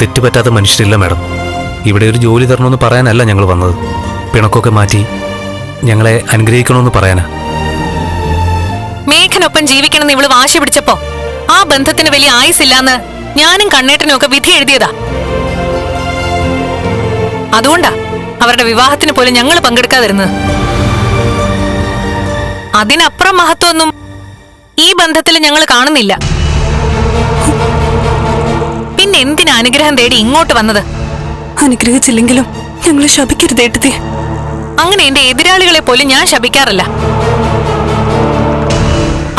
തെറ്റുപറ്റാത്ത മനുഷ്യരില്ല madam. ഇവിടെ ഒരു ജോലി തരണമെന്ന് പറയാനല്ല ഞങ്ങൾ വന്നത്. പിണക്കൊക്കെ മാറ്റി ഞങ്ങളെ അനുഗ്രഹിക്കണമെന്ന് പറയാനാ. മേഘനൊപ്പം ജീവിക്കണമെന്ന് ഇവൾ വാശി പിടിച്ചപ്പോ ആ ബന്ധത്തിന് വലിയ ആയുസില്ലാന്ന് ഞാനും കണ്ണേട്ടനും ഒക്കെ വിധി എഴുതിയതാ. അതുകൊണ്ടാ അവരുടെ വിവാഹത്തിന് പോലും ഞങ്ങൾ പങ്കെടുക്കാതിരുന്നത്. അതിനപ്പുറം മഹത്വമൊന്നും ഈ ബന്ധത്തിൽ ഞങ്ങൾ കാണുന്നില്ല. എന്തിനാ അനുഗ്രഹം തേടി ഇങ്ങോട്ട് വന്നത്? അനുഗ്രഹിച്ചില്ലെങ്കിലും ഞങ്ങളെ ശപിക്കരുത് ഏട്ടത്തി. അങ്ങനെ എന്റെ എതിരാളികളെ പോലും ഞാൻ ശപിക്കാറില്ല.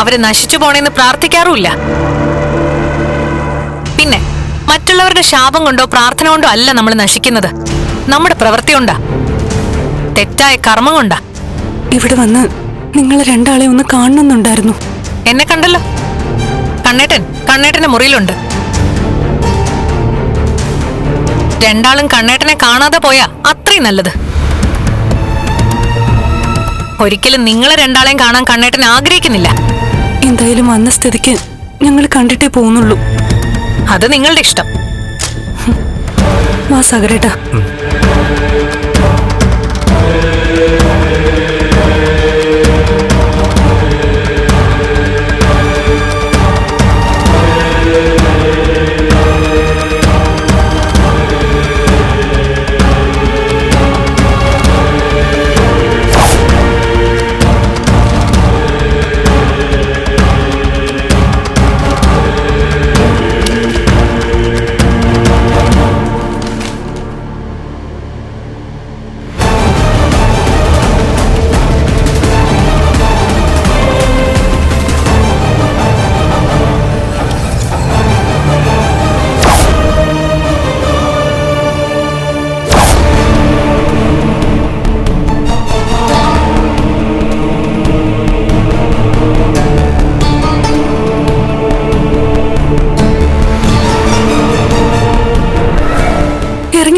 അവരെ നശിച്ചു പോണേന്ന് പ്രാർത്ഥിക്കാറുമില്ല. പിന്നെ മറ്റുള്ളവരുടെ ശാപം കൊണ്ടോ പ്രാർത്ഥന കൊണ്ടോ അല്ല നമ്മൾ നശിക്കുന്നത്. നമ്മുടെ പ്രവൃത്തി കൊണ്ടാ. തെറ്റായ കർമ്മം കൊണ്ടാ. ഇവിടെ വന്ന് നിങ്ങൾ രണ്ടാളെ ഒന്ന് കാണണമെന്നുണ്ടായിരുന്നു. എന്നെ കണ്ടല്ലോ? കണ്ണേട്ടൻ കണ്ണേട്ടന്റെ മുറിയിലുണ്ട്. രണ്ടാളും കണ്ണേട്ടനെ കാണാതെ പോയാ അത്രയും നല്ലത്. ഒരിക്കലും നിങ്ങളെ രണ്ടാളെയും കാണാൻ കണ്ണേട്ടൻ ആഗ്രഹിക്കുന്നില്ല. എന്തായാലും വന്ന സ്ഥിതിക്ക് ഞങ്ങൾ കണ്ടിട്ടേ പോകുന്നുള്ളൂ അത് നിങ്ങളുടെ ഇഷ്ടം. വാ സാഗരേട്ടാ.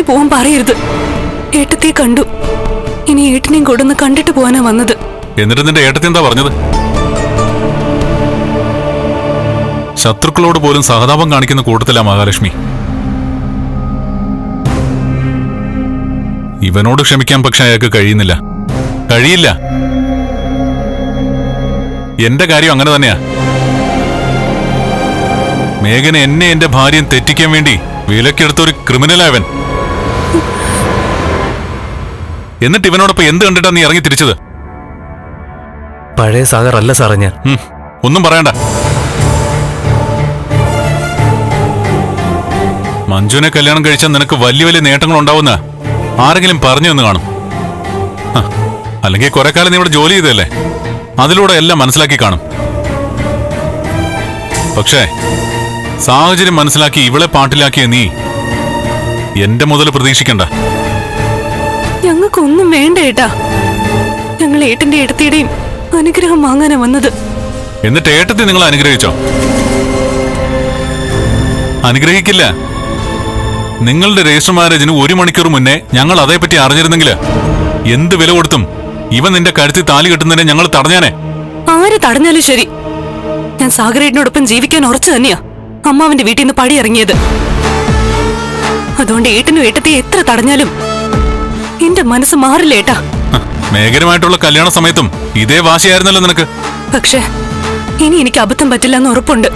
ഇറങ്ങി പോവാൻ പറയരുത്. ഏട്ടത്തെ കണ്ടു. ഇനി ഏട്ടനെയും കൊടുന്ന് കണ്ടിട്ട് പോവാനാ വന്നത്. എന്നിട്ട് നിന്റെ ഏട്ടത്തെ എന്താ പറഞ്ഞത്? ശത്രുക്കളോട് പോലും സഹതാപം കാണിക്കുന്ന കൂട്ടത്തിലാ മഹാലക്ഷ്മി. ഇവനോട് ക്ഷമിക്കാൻ പക്ഷെ അയാൾക്ക് കഴിയുന്നില്ല. കഴിയില്ല. എന്റെ കാര്യം അങ്ങനെ തന്നെയാ. മേഘന എന്നെ എന്റെ ഭാര്യയും തെറ്റിക്കാൻ വേണ്ടി വിലക്കെടുത്ത ഒരു ക്രിമിനലാവൻ എന്നിട്ട് ഇവനോടൊപ്പം എന്ത് കണ്ടിട്ടാ നീ ഇറങ്ങി തിരിച്ചത്? പഴയ സാഗർ അല്ല സാറേ ഞാൻ. ഒന്നും പറയണ്ട. മഞ്ജുവിനെ കല്യാണം കഴിച്ചാൽ നിനക്ക് വലിയ വലിയ നേട്ടങ്ങൾ ഉണ്ടാവുന്ന ആരെങ്കിലും പറഞ്ഞു എന്ന് കാണും. അല്ലെങ്കിൽ കുറെ കാലം നീ ഇവിടെ ജോലി ചെയ്തല്ലേ അതിലൂടെ എല്ലാം മനസ്സിലാക്കി കാണും. പക്ഷേ സാഹചര്യം മനസ്സിലാക്കി ഇവളെ പാട്ടിലാക്കിയ നീ എന്റെ മുതൽ പ്രതീക്ഷിക്കണ്ട. ഞങ്ങൾക്കൊന്നും വേണ്ട ഏട്ടാ. ഞങ്ങൾ ഏട്ടന്റെ ഏട്ടത്തിയുടെയും അനുഗ്രഹം വാങ്ങാനാ വന്നത്. എന്നിട്ട് ഏട്ടത്തെ നിങ്ങൾ അനുഗ്രഹിച്ചോ? അനുഗ്രഹിക്കില്ല. നിങ്ങളുടെ രജിസ്റ്റർ മാരേജിന് ഒരു മണിക്കൂർ മുന്നേ ഞങ്ങൾ അതേപ്പറ്റി അറിഞ്ഞിരുന്നെങ്കിൽ എന്ത് വില കൊടുത്തും ഇവൻ നിന്റെ കഴുത്തിൽ താലി കെട്ടുന്നതിനെ ഞങ്ങൾ തടഞ്ഞാനെ. ആരെ തടഞ്ഞാലും ശരി. ഞാൻ സാഗരേട്ടനോടൊപ്പം ജീവിക്കാൻ ഉറച്ചു തന്നെയാ. അമ്മാവന്റെ വീട്ടിൽ നിന്ന് പടിയിറങ്ങിയത്. അതുകൊണ്ട് ഏട്ടനും ഏട്ടത്തെ എത്ര തടഞ്ഞാലും എന്റെ മനസ്സ് മാറില്ലേട്ടാ മേഘരമായിട്ടുള്ള മേഘനുമായിട്ടുള്ള കല്യാണ സമയത്തും ഇതേ വാശിയായിരുന്നല്ലോ നിനക്ക്. പക്ഷേ ഇനി എനിക്ക് അബദ്ധം പറ്റില്ല എന്ന് ഉറപ്പുണ്ട്.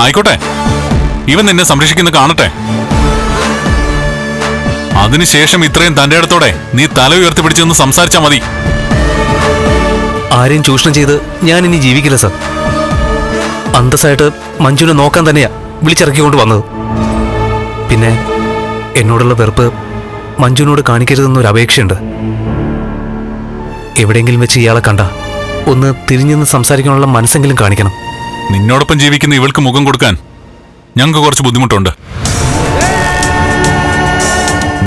ആയിക്കോട്ടെ. ഇവൻ നിന്നെ സംരക്ഷിക്കുന്ന കാണട്ടെ. അതിനുശേഷം ഇത്രയും തന്റെ അടുത്തോടെ നീ തല ഉയർത്തി പിടിച്ചെന്ന് സംസാരിച്ചാ മതി. ആരെയും ചൂഷണം ചെയ്ത് ഞാൻ ഇനി ജീവിക്കില്ല സർ. അന്തസ്സായിട്ട് മഞ്ജുവിനെ നോക്കാൻ തന്നെയാ വിളിച്ചിറക്കിക്കൊണ്ട് വന്നത്. പിന്നെ എന്നോടുള്ള വെറുപ്പ് മഞ്ജുവിനോട് കാണിക്കരുതെന്നൊരു അപേക്ഷയുണ്ട്. എവിടെയെങ്കിലും വെച്ച് ഇയാളെ കണ്ട ഒന്ന് തിരിഞ്ഞെന്ന് സംസാരിക്കാനുള്ള മനസ്സെങ്കിലും കാണിക്കണം. നിന്നോടൊപ്പം ജീവിക്കുന്ന ഇവൾക്ക് മുഖം കൊടുക്കാൻ ഞങ്ങൾക്ക് കുറച്ച് ബുദ്ധിമുട്ടുണ്ട്.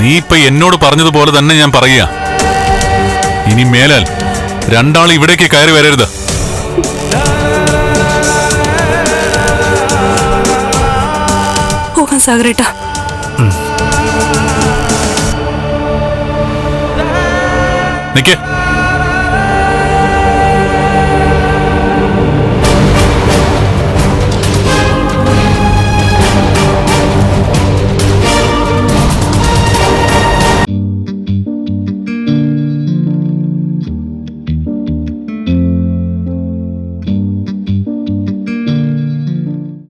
നീ ഇപ്പൊ എന്നോട് പറഞ്ഞതുപോലെ തന്നെ ഞാൻ പറയുക. ഇനി മേലാൽ രണ്ടാൾ ഇവിടേക്ക് കയറി വരരുത്. സാഗരേട്ടാ நிக்க.